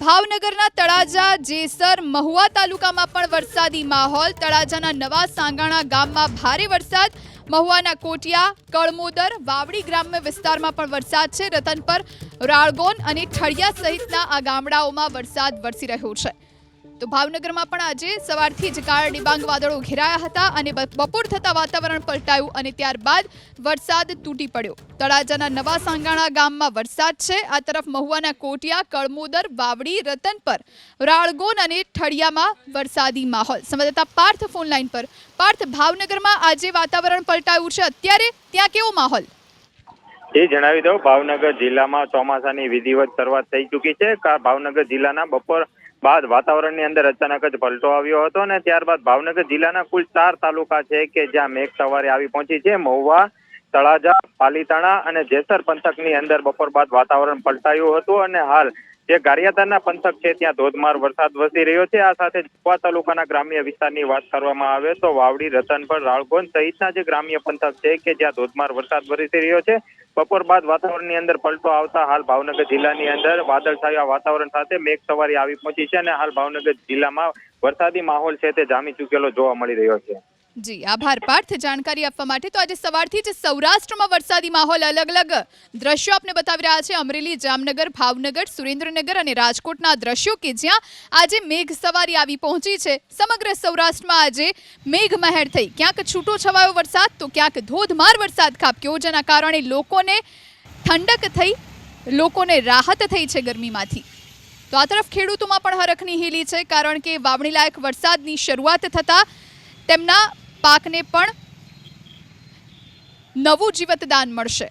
ભાવનગરના તળાજા જેસર મહુવા તાલુકામાં પણ વરસાદી માહોલ. તળાજાના નવા સાંગાણા ગામમાં ભારે વરસાદ. મહુવાના કોટિયા, કળમોદર, વાવડી ગ્રામ્ય વિસ્તારમાં પણ વરસાદ છે. રતનપર, રાળગોન અને ઠળિયા સહિતના આ ગામડાઓમાં વરસાદ વરસી રહ્યો છે. તો ભાવનગરમાં પણ આજે સવારથી જ કાળા ડિબાંગ વાદળો ઘેરાયા હતા અને બપોર થતાં વાતાવરણ પલટાયું અને ત્યારબાદ વરસાદ તૂટી પડ્યો. તળાજાના નવા સાંગાણા ગામમાં વરસાદ છે. આ તરફ મહુવાના કોટિયા, કળમોદર, વાવડી રતનપર રાળગોન અને ઠળિયામાં વરસાદી માહોલ. સંવાદદાતા પાર્થ ફોનલાઈન પર. પાર્થ, ભાવનગરમાં આજે વાતાવરણ પલટાયું છે. અત્યારે ત્યાં કેવો માહોલ? એ જણાવી દઉં. ભાવનગર જિલ્લામાં ચોમાસાની વિધિવત શરૂઆત થઈ ચૂકી છે. ભાવનગર જિલ્લાના બપોર બાદ વાતાવરણની અંદર અચાનક જ પલટો આવ્યો હતો અને ત્યારબાદ ભાવનગર જિલ્લાના કુલ ચાર તાલુકા છે કે જ્યાં મેઘ સવારે આવી પહોંચી છે. મહુવા, તળાજા, પાલીતાણા અને જેસર પંથકની અંદર બપોર બાદ વાતાવરણ પલટાયું હતું અને હાલ જે ગારિયાધારના પંથક છે ત્યાં ધોધમાર વરસાદ વસી રહ્યો છે. આ સાથે જુવા તાલુકાના ગ્રામ્ય વિસ્તારની વાત કરવામાં આવે તો વાવડી, રતનપર રાળગોન સહિતના જે ગ્રામ્ય પંથક છે કે જ્યાં ધોધમાર વરસાદ વરસી રહ્યો છે બપોર બાદ વાતાવરણની અંદર પલટો આવતા હાલ ભાવનગર જિલ્લાની અંદર વાદળછાયા વાતાવરણ સાથે મેઘ સવારી આવી પહોંચી છે અને હાલ ભાવનગર જિલ્લામાં વરસાદી માહોલ છે તે જામી ચૂકેલો જોવા મળી રહ્યો છે. જી, આભાર. પાર્થ, જાણકારી આપવા માટે તો આજે સવારથી જ સૌરાષ્ટ્રમાં વરસાદી માહોલ અલગ અલગ દ્રશ્યો આપને બતાવી રહ્યા છે. અમરેલી, જામનગર, ભાવનગર, સુરેન્દ્રનગર અને રાજકોટના દ્રશ્યો કે જ્યાં આજે મેઘ સવારી આવી પહોંચી છે. સમગ્ર સૌરાષ્ટ્રમાં આજે મેઘ મહેર થઈ. ક્યાંક છૂટો છવાયો વરસાદ, તો ક્યાંક ધોધમાર વરસાદ ખાબક્યો, જેના કારણે લોકોને ઠંડક થઈ, લોકોને રાહત થઈ છે ગરમીમાંથી. તો આ તરફ ખેડૂતોમાં પણ હરખની હેલી છે, કારણ કે વાવણી લાયક વરસાદની શરૂઆત થતાં તેમના પાકને પણ નવું જીવતદાન મળશે.